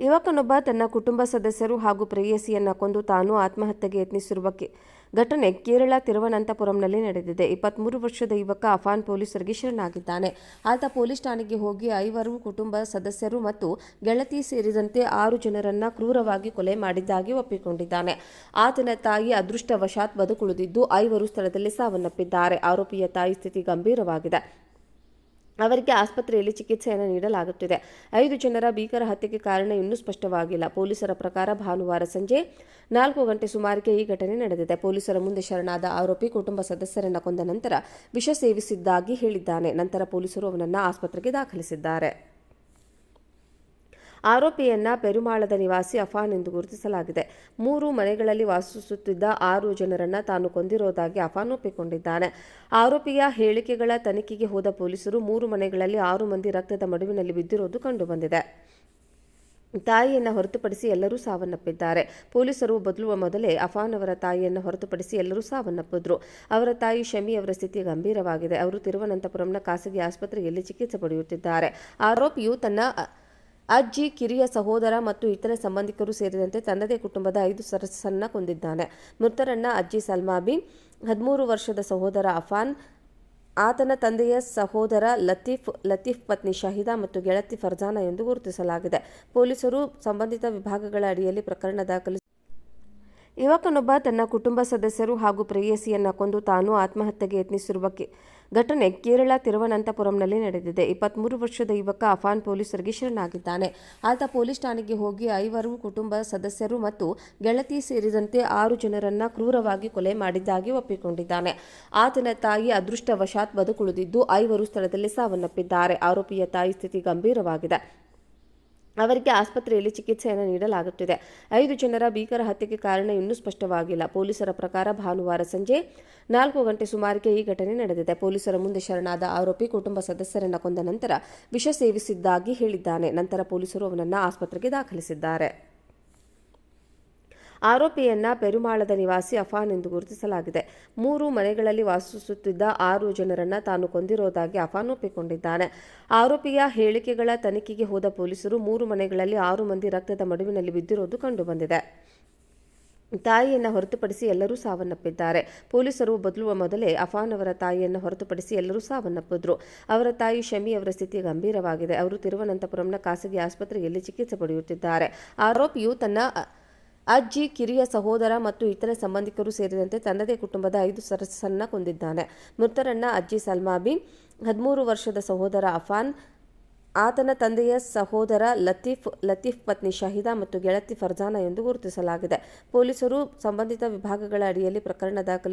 ಯುವಕನೊಬ್ಬ ತನ್ನ ಕುಟುಂಬ ಸದಸ್ಯರು ಹಾಗೂ ಪ್ರೇಯಸಿಯನ್ನ ಕೊಂದು ತಾನು ಆತ್ಮಹತ್ಯೆಗೆ ಯತ್ನಿಸಿರುವ ಘಟನೆ ಕೇರಳ ತಿರುವನಂತಪುರಂನಲ್ಲಿ ನಡೆದಿದೆ. ಇಪ್ಪತ್ಮೂರು ವರ್ಷದ ಯುವಕ ಅಫಾನ್ ಪೊಲೀಸರಿಗೆ ಶರಣಾಗಿದ್ದಾನೆ. ಆತ ಪೊಲೀಸ್ ಠಾಣೆಗೆ ಹೋಗಿ ಐವರು ಕುಟುಂಬ ಸದಸ್ಯರು ಮತ್ತು ಗೆಳತಿ ಸೇರಿದಂತೆ ಆರು ಜನರನ್ನ ಕ್ರೂರವಾಗಿ ಕೊಲೆ ಮಾಡಿದ್ದಾಗಿ ಒಪ್ಪಿಕೊಂಡಿದ್ದಾನೆ. ಆತನ ತಾಯಿ ಅದೃಷ್ಟವಶಾತ್ ಬದುಕುಳಿದಿದ್ದು ಐವರು ಸ್ಥಳದಲ್ಲಿ ಸಾವನ್ನಪ್ಪಿದ್ದಾರೆ. ಆರೋಪಿಯ ತಾಯಿ ಸ್ಥಿತಿ ಗಂಭೀರವಾಗಿದೆ. ಅವರಿಗೆ ಆಸ್ಪತ್ರೆಯಲ್ಲಿ ಚಿಕಿತ್ಸೆಯನ್ನು ನೀಡಲಾಗುತ್ತಿದೆ. ಐದು ಜನರ ಭೀಕರ ಹತ್ಯೆಗೆ ಕಾರಣ ಇನ್ನೂ ಸ್ಪಷ್ಟವಾಗಿಲ್ಲ. ಪೊಲೀಸರ ಪ್ರಕಾರ ಭಾನುವಾರ ಸಂಜೆ ನಾಲ್ಕು ಗಂಟೆ ಸುಮಾರಿಗೆ ಈ ಘಟನೆ ನಡೆದಿದೆ. ಪೊಲೀಸರ ಮುಂದೆ ಶರಣಾದ ಆರೋಪಿ ಕುಟುಂಬ ಸದಸ್ಯರನ್ನ ಕೊಂದ ನಂತರ ವಿಷ ಸೇವಿಸಿದ್ದಾಗಿ ಹೇಳಿದ್ದಾನೆ. ನಂತರ ಪೊಲೀಸರು ಅವನನ್ನು ಆಸ್ಪತ್ರೆಗೆ ದಾಖಲಿಸಿದ್ದಾರೆ. ಆರೋಪಿಯನ್ನ ಪೆರುಮಾಳದ ನಿವಾಸಿ ಅಫಾನ್ ಎಂದು ಗುರುತಿಸಲಾಗಿದೆ. ಮೂರು ಮನೆಗಳಲ್ಲಿ ವಾಸಿಸುತ್ತಿದ್ದ ಆರು ಜನರನ್ನ ತಾನು ಕೊಂದಿರೋದಾಗಿ ಅಫಾನ್ ಒಪ್ಪಿಕೊಂಡಿದ್ದಾನೆ. ಆರೋಪಿಯ ಹೇಳಿಕೆಗಳ ತನಿಖೆಗೆ ಹೋದ ಪೊಲೀಸರು ಮೂರು ಮನೆಗಳಲ್ಲಿ ಆರು ಮಂದಿ ರಕ್ತದ ಮಡುವಿನಲ್ಲಿ ಬಿದ್ದಿರುವುದು ಕಂಡುಬಂದಿದೆ. ತಾಯಿಯನ್ನು ಹೊರತುಪಡಿಸಿ ಎಲ್ಲರೂ ಸಾವನ್ನಪ್ಪಿದ್ದಾರೆ. ಪೊಲೀಸರು ಬದಲುವ ಮೊದಲೇ ಅಫಾನ್ ಅವರ ತಾಯಿಯನ್ನು ಹೊರತುಪಡಿಸಿ ಎಲ್ಲರೂ ಸಾವನ್ನಪ್ಪಿದ್ರು. ಅವರ ತಾಯಿ ಶಮಿ ಅವರ ಸ್ಥಿತಿ ಗಂಭೀರವಾಗಿದೆ. ಅವರು ತಿರುವನಂತಪುರಂನ ಖಾಸಗಿ ಆಸ್ಪತ್ರೆಯಲ್ಲಿ ಚಿಕಿತ್ಸೆ ಪಡೆಯುತ್ತಿದ್ದಾರೆ. ಆರೋಪಿಯು ತನ್ನ ಅಜ್ಜಿ, ಕಿರಿಯ ಸಹೋದರ ಮತ್ತು ಇತರ ಸಂಬಂಧಿಕರು ಸೇರಿದಂತೆ ತನ್ನದೇ ಕುಟುಂಬದ ಐದು ಸದಸ್ಯರನ್ನ ಕೊಂದಿದ್ದಾನೆ ಮೃತರನ್ನ ಅಜ್ಜಿ ಸಲ್ಮಾಬಿನ್ ಹದಿಮೂರು ವರ್ಷದ ಸಹೋದರ ಅಫಾನ್, ಆತನ ತಂದೆಯ ಸಹೋದರ ಲತೀಫ್ ಲತೀಫ್ ಪತ್ನಿ ಶಹಿದಾ ಮತ್ತು ಗೆಳತಿ ಫರ್ಜಾನಾ ಎಂದು ಗುರುತಿಸಲಾಗಿದೆ. ಪೊಲೀಸರು ಸಂಬಂಧಿತ ವಿಭಾಗಗಳ ಅಡಿಯಲ್ಲಿ ಪ್ರಕರಣ ದಾಖಲಿಸಿ ಯುವಕನೊಬ್ಬ ತನ್ನ ಕುಟುಂಬ ಸದಸ್ಯರು ಹಾಗೂ ಪ್ರೇಯಸಿಯನ್ನ ಕೊಂದು ತಾನು ಆತ್ಮಹತ್ಯೆಗೆ ಯತ್ನಿಸಿರುವ ಘಟನೆ ಕೇರಳ ತಿರುವನಂತಪುರಂನಲ್ಲಿ ನಡೆದಿದೆ. ಇಪ್ಪತ್ಮೂರು ವರ್ಷದ ಯುವಕ ಅಫಾನ್ ಪೊಲೀಸರಿಗೆ ಶರಣಾಗಿದ್ದಾನೆ. ಆತ ಪೊಲೀಸ್ ಠಾಣೆಗೆ ಹೋಗಿ ಐವರು ಕುಟುಂಬ ಸದಸ್ಯರು ಮತ್ತು ಗೆಳತಿ ಸೇರಿದಂತೆ ಆರು ಜನರನ್ನ ಕ್ರೂರವಾಗಿ ಕೊಲೆ ಮಾಡಿದ್ದಾಗಿ ಒಪ್ಪಿಕೊಂಡಿದ್ದಾನೆ. ಆತನ ತಾಯಿ ಅದೃಷ್ಟವಶಾತ್ ಬದುಕುಳಿದಿದ್ದು ಐವರು ಸ್ಥಳದಲ್ಲಿ ಸಾವನ್ನಪ್ಪಿದ್ದಾರೆ. ಆರೋಪಿಯ ತಾಯಿ ಸ್ಥಿತಿ ಗಂಭೀರವಾಗಿದೆ. ಅವರಿಗೆ ಆಸ್ಪತ್ರೆಯಲ್ಲಿ ಚಿಕಿತ್ಸೆಯನ್ನು ನೀಡಲಾಗುತ್ತಿದೆ. ಐದು ಜನರ ಭೀಕರ ಹತ್ಯೆಗೆ ಕಾರಣ ಇನ್ನೂ ಸ್ಪಷ್ಟವಾಗಿಲ್ಲ. ಪೊಲೀಸರ ಪ್ರಕಾರ ಭಾನುವಾರ ಸಂಜೆ ನಾಲ್ಕು ಗಂಟೆ ಸುಮಾರಿಗೆ ಈ ಘಟನೆ ನಡೆದಿದೆ. ಪೊಲೀಸರ ಮುಂದೆ ಶರಣಾದ ಆರೋಪಿ ಕುಟುಂಬ ಸದಸ್ಯರನ್ನು ಕೊಂದ ನಂತರ ವಿಷ ಸೇವಿಸಿದ್ದಾಗಿ ಹೇಳಿದ್ದಾನೆ. ನಂತರ ಪೊಲೀಸರು ಅವನನ್ನು ಆಸ್ಪತ್ರೆಗೆ ದಾಖಲಿಸಿದ್ದಾರೆ. ಆರೋಪಿಯನ್ನ ಪೆರುಮಾಳದ ನಿವಾಸಿ ಅಫಾನ್ ಎಂದು ಗುರುತಿಸಲಾಗಿದೆ. ಮೂರು ಮನೆಗಳಲ್ಲಿ ವಾಸಿಸುತ್ತಿದ್ದ ಆರು ಜನರನ್ನ ತಾನು ಕೊಂದಿರೋದಾಗಿ ಅಫಾನ್ ಒಪ್ಪಿಕೊಂಡಿದ್ದಾನೆ. ಆರೋಪಿಯ ಹೇಳಿಕೆಗಳ ತನಿಖೆಗೆ ಹೋದ ಪೊಲೀಸರು ಮೂರು ಮನೆಗಳಲ್ಲಿ ಆರು ಮಂದಿ ರಕ್ತದ ಮಡುವಿನಲ್ಲಿ ಬಿದ್ದಿರೋದು ಕಂಡುಬಂದಿದೆ. ತಾಯಿಯನ್ನು ಹೊರತುಪಡಿಸಿ ಎಲ್ಲರೂ ಸಾವನ್ನಪ್ಪಿದ್ದಾರೆ. ಪೊಲೀಸರು ಬದಲುವ ಮೊದಲೇ ಅಫಾನ್ ಅವರ ತಾಯಿಯನ್ನು ಹೊರತುಪಡಿಸಿ ಎಲ್ಲರೂ ಸಾವನ್ನಪ್ಪಿದ್ರು. ಅವರ ತಾಯಿ ಶಮಿ ಅವರ ಸ್ಥಿತಿ ಗಂಭೀರವಾಗಿದೆ. ಅವರು ತಿರುವನಂತಪುರಂನ ಖಾಸಗಿ ಆಸ್ಪತ್ರೆಯಲ್ಲಿ ಚಿಕಿತ್ಸೆ ಪಡೆಯುತ್ತಿದ್ದಾರೆ. ಆರೋಪಿಯು ತನ್ನ ಅಜ್ಜಿ, ಕಿರಿಯ ಸಹೋದರ ಮತ್ತು ಇತರೆ ಸಂಬಂಧಿಕರು ಸೇರಿದಂತೆ ತನ್ನದೇ ಕುಟುಂಬದ ಐದು ಸದಸ್ಯರನ್ನ ಕೊಂದಿದ್ದಾನೆ ಮೃತರನ್ನ ಅಜ್ಜಿ ಸಲ್ಮಾಬಿ ಹದಿಮೂರು ವರ್ಷದ ಸಹೋದರ ಅಫಾನ್, ಆತನ ತಂದೆಯ ಸಹೋದರ ಲತೀಫ್ ಲತೀಫ್ ಪತ್ನಿ ಶಹಿದಾ ಮತ್ತು ಗೆಳತಿ ಫರ್ಜಾನಾ ಎಂದು ಗುರುತಿಸಲಾಗಿದೆ. ಪೊಲೀಸರು ಸಂಬಂಧಿತ ವಿಭಾಗಗಳ ಅಡಿಯಲ್ಲಿ ಪ್ರಕರಣ ದಾಖಲಿಸಿ